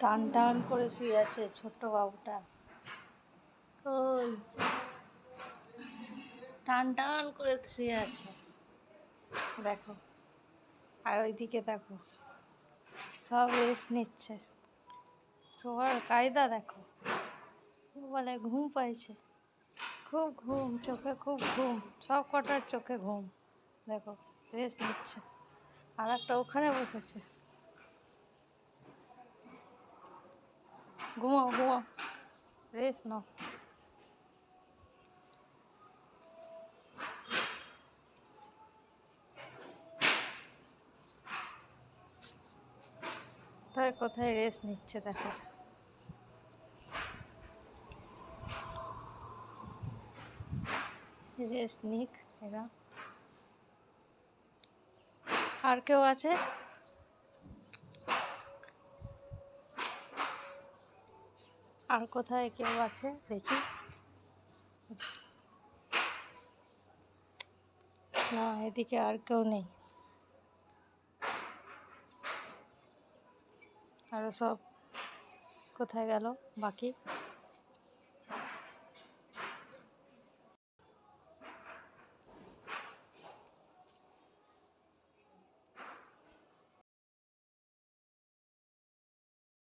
টান টান করে শুয়ে আছে ছোট্ট বাবুটা। ওই টান টান করে শুয়ে আছে। দেখো, আর ওইদিকে দেখো, সব রেস্ট নিচ্ছে। শোয়ার কায়দা দেখো বলে ঘুম পাইছে। খুব ঘুম, চোখে খুব ঘুম, সব কটার চোখে ঘুম। দেখো রেস্ট নিচ্ছে। আর একটা ওখানে বসেছে। ঘুমাও ঘুমাও রেস্ট নাও কোথায় কোথায় রেস্ট নিচ্ছে, দেখো। রেস্ট নিক এরা। আর কেউ আছে? আর কোথায় কেউ আছে? দেখি। না, এদিকে আর কেউ নেই। আরও সব কোথায় গেল? বাকি?